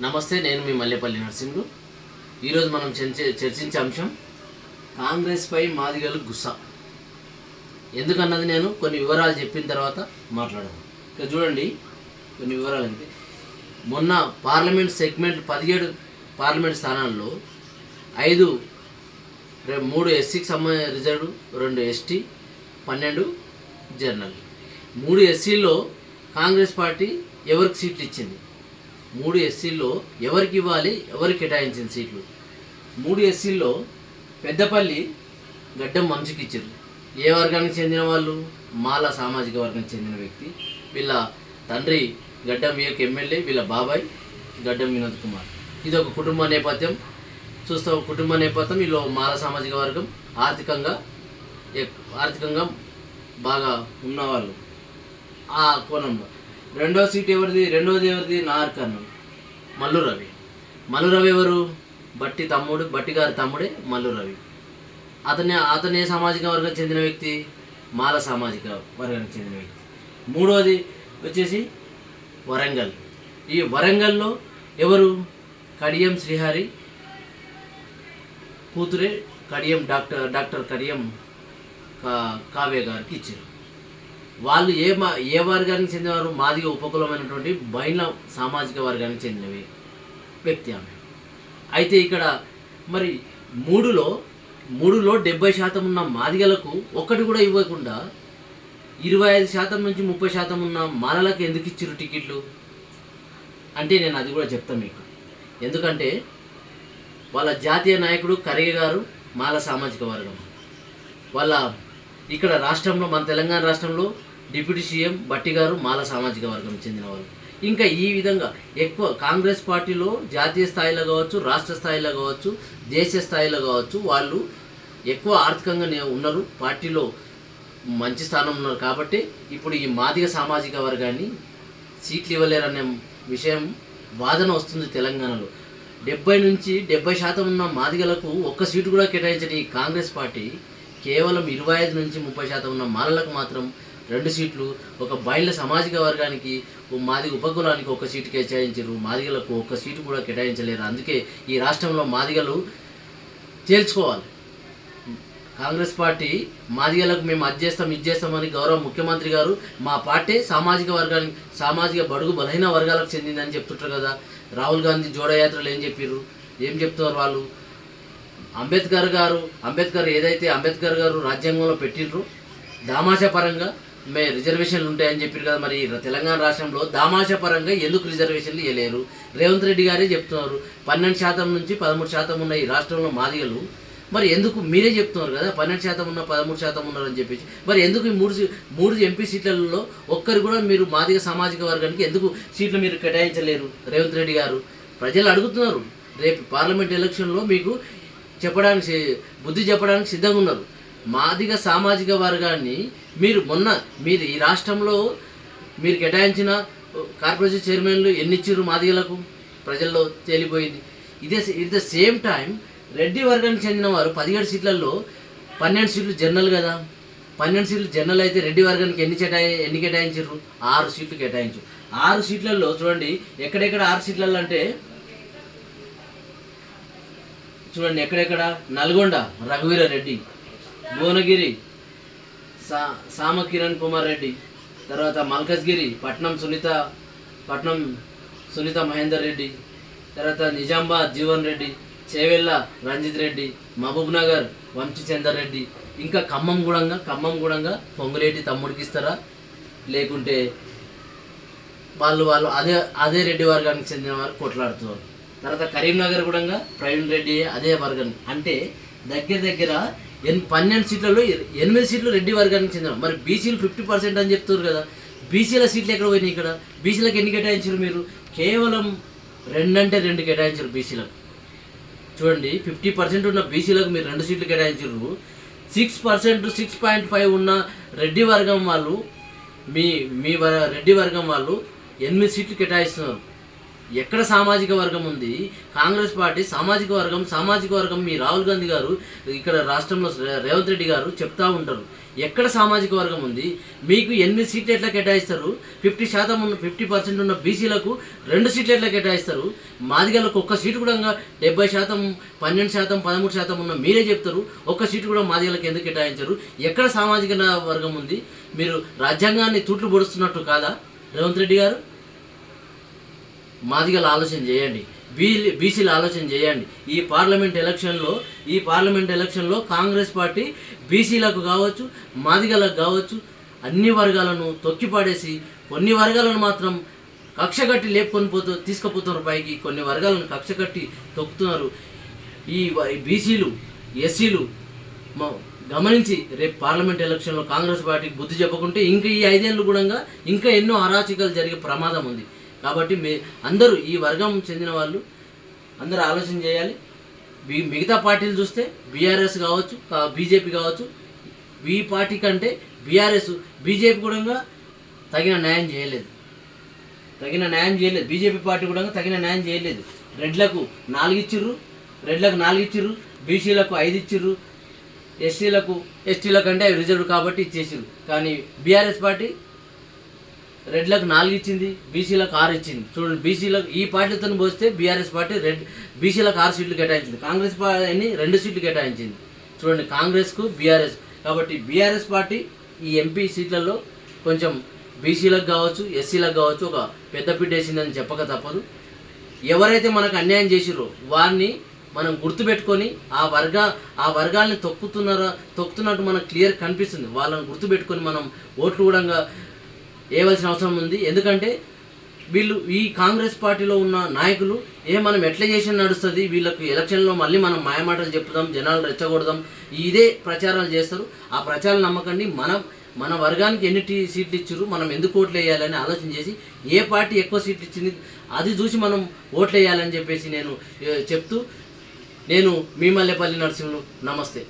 నమస్తే నేను మీ మల్లెపల్లి నరసింహు ఈరోజు మనం చర్చ- చర్చించే అంశం కాంగ్రెస్పై మాదిగలు గుస్స. ఎందుకన్నది నేను? కొన్ని వివరాలు చెప్పిన తర్వాత మాట్లాడదాం. ఇక చూడండి కొన్ని వివరాలు అంటే మొన్న పార్లమెంట్ సెగ్మెంట్ పదిహేడు పార్లమెంట్ స్థానాల్లో ఐదు మూడు ఎస్సీకి సంబంధించిన రిజర్వ్ రెండు ఎస్టీ పన్నెండు జనరల్. మూడు ఎస్సీల్లో కాంగ్రెస్ పార్టీ ఎవరికి సీట్లు ఇచ్చింది? మూడు ఎస్సీల్లో ఎవరికి ఇవ్వాలి? ఎవరికి కేటాయించిన సీట్లు? మూడు ఎస్సీల్లో పెద్దపల్లి గడ్డం వంశీకి ఇచ్చారు. ఏ వర్గానికి చెందిన వాళ్ళు? మాల సామాజిక వర్గానికి చెందిన వ్యక్తి. వీళ్ళ తండ్రి గడ్డం వియక్ ఎమ్మెల్యే వీళ్ళ బాబాయ్ గడ్డం వినోద్ కుమార్. ఇది ఒక కుటుంబ నేపథ్యం. చూస్తే కుటుంబ నేపథ్యం. వీళ్ళు మాల సామాజిక వర్గం. ఆర్థికంగా ఆర్థికంగా బాగా ఉన్నవాళ్ళు. ఆ కోణంలో రెండో సీట్ ఎవరిది? రెండోది ఎవరిది? నార్ కర్నూలు. మల్లు రవి. మల్లు రవి ఎవరు? బట్టి తమ్ముడు బట్టి గారి తమ్ముడే మల్లు రవి. అతనే అతనే సామాజిక వర్గం చెందిన వ్యక్తి మాల సామాజిక వర్గానికి చెందిన వ్యక్తి. మూడోది వచ్చేసి వరంగల్. ఈ వరంగల్లో ఎవరు? కడియం శ్రీహరి కూతురే కడియం డాక్టర్ డాక్టర్ కడియం కా కావ్య గారికి ఇచ్చారు. వాళ్ళు ఏ మా ఏ వర్గానికి చెందినవారు? మాదిగ ఉపకులమైనటువంటి బైన్ల సామాజిక వర్గానికి చెందినవి. వ్యక్తి ఆమె. అయితే ఇక్కడ మరి మూడులో మూడులో డెబ్బై శాతం ఉన్న మాదిగలకు ఒక్కటి కూడా ఇవ్వకుండా ఇరవై ఐదు శాతం నుంచి ముప్పై శాతం ఉన్న మాలలకు ఎందుకు ఇచ్చారు టికెట్లు? అంటే నేను అది కూడా చెప్తాను మీకు. ఎందుకంటే వాళ్ళ జాతీయ నాయకుడు కరిగే గారు మాల సామాజిక వర్గం. వాళ్ళ ఇక్కడ రాష్ట్రంలో మన తెలంగాణ రాష్ట్రంలో డిప్యూటీ సీఎం బట్టి గారు మాల సామాజిక వర్గం చెందిన వాళ్ళు ఇంకా ఈ విధంగా ఎక్కువ కాంగ్రెస్ పార్టీలో జాతీయ స్థాయిలో కావచ్చు రాష్ట్ర స్థాయిలో కావచ్చు దేశ స్థాయిలో కావచ్చు వాళ్ళు ఎక్కువ ఆర్థికంగానే ఉన్నారు. పార్టీలో మంచి స్థానం ఉన్నారు కాబట్టి ఇప్పుడు ఈ మాదిగ సామాజిక వర్గాన్ని సీట్లు ఇవ్వలేరనే విషయం వాదన వస్తుంది తెలంగాణలో. డెబ్బై నుంచి డెబ్బై శాతం ఉన్న మాదిగలకు ఒక్క సీటు కూడా కేటాయించని ఈ కాంగ్రెస్ పార్టీ కేవలం ఇరవై ఐదు నుంచి ముప్పై శాతం ఉన్న మాలలకు మాత్రం రెండు సీట్లు ఒక బయళ్ళ సామాజిక వర్గానికి మాదిగ ఉపకులానికి ఒక సీటు కేటాయించారు మాదిగలకు ఒక్క సీటు కూడా కేటాయించలేరు. అందుకే ఈ రాష్ట్రంలో మాదిగలు తేల్చుకోవాలి. కాంగ్రెస్ పార్టీ మాదిగలకు మేము అది చేస్తాం ఇది చేస్తామని గౌరవ ముఖ్యమంత్రి గారు మా పార్టీ సామాజిక వర్గానికి సామాజిక బడుగు బలహీన వర్గాలకు చెందిందని చెప్తుంటారు కదా. రాహుల్ గాంధీ జోడయాత్రలు ఏం చెప్పారు ఏం చెప్తున్నారు వాళ్ళు? అంబేద్కర్ గారు అంబేద్కర్ ఏదైతే అంబేద్కర్ గారు రాజ్యాంగంలో పెట్టిండ్రో దామాషపరంగా మే రిజర్వేషన్లు ఉంటాయని చెప్పారు కదా మరి తెలంగాణ రాష్ట్రంలో దామాషపరంగా ఎందుకు రిజర్వేషన్లు ఇవ్వలేరు రేవంత్ రెడ్డి గారే చెప్తున్నారు పన్నెండు శాతం నుంచి పదమూడు శాతం ఉన్న ఈ రాష్ట్రంలో మాదిగలు మరి ఎందుకు మీరే చెప్తున్నారు కదా పన్నెండు శాతం ఉన్న పదమూడు శాతం ఉన్నారని చెప్పేసి. మరి ఎందుకు ఈ మూడు మూడు ఎంపీ సీట్లలో ఒక్కరు కూడా మీరు మాదిగ సామాజిక వర్గానికి ఎందుకు సీట్లు మీరు కేటాయించలేరు రేవంత్ రెడ్డి గారు? ప్రజలు అడుగుతున్నారు రేపు పార్లమెంట్ ఎలక్షన్లో మీకు చెప్పడానికి బుద్ధి చెప్పడానికి సిద్ధంగా ఉన్నారు మాదిగ సామాజిక వర్గాన్ని మీరు మొన్న మీరు ఈ రాష్ట్రంలో మీరు కేటాయించిన కార్పొరేషన్ చైర్మన్లు ఎన్ని ఇచ్చారు మాదిగలకు? ప్రజల్లో తేలిపోయింది. ఇదే it the same time Reddy వర్గానికి చెందిన వారు పదిహేడు సీట్లలో పన్నెండు సీట్లు జనరల్ కదా. పన్నెండు సీట్లు జనరల్ అయితే రెడ్డి వర్గానికి ఎన్ని కేటాయి ఎన్ని కేటాయించారు ఆరు సీట్లు కేటాయించారు ఆరు సీట్లలో చూడండి ఎక్కడెక్కడ ఆరు సీట్లలో అంటే చూడండి ఎక్కడెక్కడ? నల్గొండ రఘువీర రెడ్డి. భువనగిరి సా సామ కిరణ్ కుమార్ రెడ్డి. తర్వాత మల్కజ్గిరి పట్నం సునీత పట్నం సునీత మహేందర్ రెడ్డి. తర్వాత నిజామాబాద్ జీవన్ రెడ్డి చేవెళ్ళ రంజిత్ రెడ్డి మహబూబ్ నగర్ వంశీచందర్ రెడ్డి. ఇంకా ఖమ్మం గూడంగా ఖమ్మం గూడంగా పొంగులేటి తమ్ముడికి ఇస్తారా లేకుంటే వాళ్ళు వాళ్ళు అదే అదే రెడ్డి వర్గానికి చెందిన వారు కొట్లాడుతున్నారు. తర్వాత కరీంనగర్ కూడా ప్రవీణ్ రెడ్డి అదే వర్గం. అంటే దగ్గర దగ్గర ఎన్ పన్నెండు సీట్లలో ఎనిమిది సీట్లు రెడ్డి వర్గానికి చెందిన. మరి బీసీలు ఫిఫ్టీ పర్సెంట్ అని చెప్తున్నారు కదా. బీసీల సీట్లు ఎక్కడ పోయినాయి ఇక్కడ? బీసీలకు ఎన్ని కేటాయించారు మీరు? కేవలం రెండంటే రెండు కేటాయించారు బీసీలకు. చూడండి ఫిఫ్టీ పర్సెంట్ ఉన్న బీసీలకు మీరు రెండు సీట్లు కేటాయించారు. Six percent six point five ఉన్న రెడ్డి వర్గం వాళ్ళు మీ మీ వర- రెడ్డి వర్గం వాళ్ళు ఎనిమిది సీట్లు కేటాయిస్తున్నారు. ఎక్కడ సామాజిక వర్గం ఉంది? కాంగ్రెస్ పార్టీ సామాజిక వర్గం సామాజిక వర్గం మీ రాహుల్ గాంధీ గారు ఇక్కడ రాష్ట్రంలో రేవంత్ రెడ్డి గారు చెప్తా ఉంటారు. ఎక్కడ సామాజిక వర్గం ఉంది? మీకు ఎనిమిది సీట్లు ఎట్లా కేటాయిస్తారు? ఫిఫ్టీ శాతం ఉన్న ఫిఫ్టీ పర్సెంట్ ఉన్న బీసీలకు రెండు సీట్లు ఎట్లా కేటాయిస్తారు? మాదిగలకు ఒక్క సీటు కూడా డెబ్బై శాతం పన్నెండు శాతం పదమూడు శాతం ఉన్న మీరే చెప్తారు. ఒక్క సీటు కూడా మాదిగలకు ఎందుకు కేటాయించరు? ఎక్కడ సామాజిక వర్గం ఉంది? మీరు రాజ్యాంగాన్ని తూట్లు పొడుస్తున్నట్టు కాదా రేవంత్ రెడ్డి గారు? మాదిగల ఆలోచన చేయండి. బీ బీసీలు ఆలోచన చేయండి. ఈ పార్లమెంట్ ఎలక్షన్లో ఈ పార్లమెంట్ ఎలక్షన్లో కాంగ్రెస్ పార్టీ బీసీలకు కావచ్చు మాదిగలకు కావచ్చు అన్ని వర్గాలను తొక్కిపాడేసి కొన్ని వర్గాలను మాత్రం కక్ష కట్టి లేపుకొని పోతూ తీసుకుపోతున్నారు పైకి. కొన్ని వర్గాలను కక్ష కట్టి తొక్కుతున్నారు. ఈ బీసీలు ఎస్సీలు గమనించి రేపు పార్లమెంట్ ఎలక్షన్లో కాంగ్రెస్ పార్టీకి బుద్ధి చెప్పకుంటే ఇంకా ఈ ఐదేళ్ళు కూడా ఇంకా ఎన్నో అరాచకాలు జరిగే ప్రమాదం ఉంది. కాబట్టి మీ అందరూ ఈ వర్గం చెందిన వాళ్ళు అందరూ ఆలోచన చేయాలి. మీ- మిగతా పార్టీలు చూస్తే బీఆర్ఎస్ కావచ్చు బీజేపీ కావచ్చు ఈ పార్టీ కంటే బీఆర్ఎస్ బీజేపీ కూడా తగిన న్యాయం చేయలేదు. తగిన న్యాయం చేయలేదు. బీజేపీ పార్టీ కూడా తగిన న్యాయం చేయలేదు. రెడ్లకు నాలుగు ఇచ్చిర్రు రెడ్లకు నాలుగు ఇచ్చిర్రు బీసీలకు ఐదు ఇచ్చిర్రు ఎస్సీలకు ఎస్టీలకు అంటే రిజర్వ్ కాబట్టి ఇచ్చేసిర్రు. కానీ బీఆర్ఎస్ పార్టీ రెడ్లకు నాలుగు ఇచ్చింది బీసీలకు ఆరు ఇచ్చింది. చూడండి బీసీలకు ఈ పార్టీతో పోస్తే బీఆర్ఎస్ పార్టీ రెడ్ బీసీలకు ఆరు సీట్లు కేటాయించింది. కాంగ్రెస్ పార్టీని రెండు సీట్లు కేటాయించింది. చూడండి కాంగ్రెస్కు బీఆర్ఎస్. కాబట్టి బీఆర్ఎస్ పార్టీ ఈ ఎంపీ సీట్లలో కొంచెం బీసీలకు కావచ్చు ఎస్సీలకు కావచ్చు ఒక పెద్ద వేసిందని చెప్పక తప్పదు. ఎవరైతే మనకు అన్యాయం చేసిరో వారిని మనం గుర్తుపెట్టుకొని ఆ వర్గ ఆ వర్గాల్ని తొక్కుతున్నారా తొక్కుతున్నట్టు మనకు క్లియర్ కనిపిస్తుంది. వాళ్ళని గుర్తుపెట్టుకొని మనం ఓట్లు కూడా వేయవలసిన అవసరం ఉంది. ఎందుకంటే వీళ్ళు ఈ కాంగ్రెస్ పార్టీలో ఉన్న నాయకులు ఏ మనం ఎట్లా చేసిన నడుస్తుంది. వీళ్ళకు ఎలక్షన్లో మళ్ళీ మనం మాయమాటలు చెప్పుదాం జనాలు రెచ్చగొడదాం. ఇదే ప్రచారాలు చేస్తారు. ఆ ప్రచారం నమ్మకండి. మనం మన వర్గానికి ఎన్ని టీ- సీట్లు ఇచ్చారు మనం ఎందుకు ఓట్లు వేయాలని ఆలోచన చేసి ఏ పార్టీ ఎక్కువ సీట్లు ఇచ్చింది అది చూసి మనం ఓట్లు వేయాలని చెప్పేసి నేను చెప్తూ నేను మీ మల్లెపల్లి నరసింహులు నమస్తే.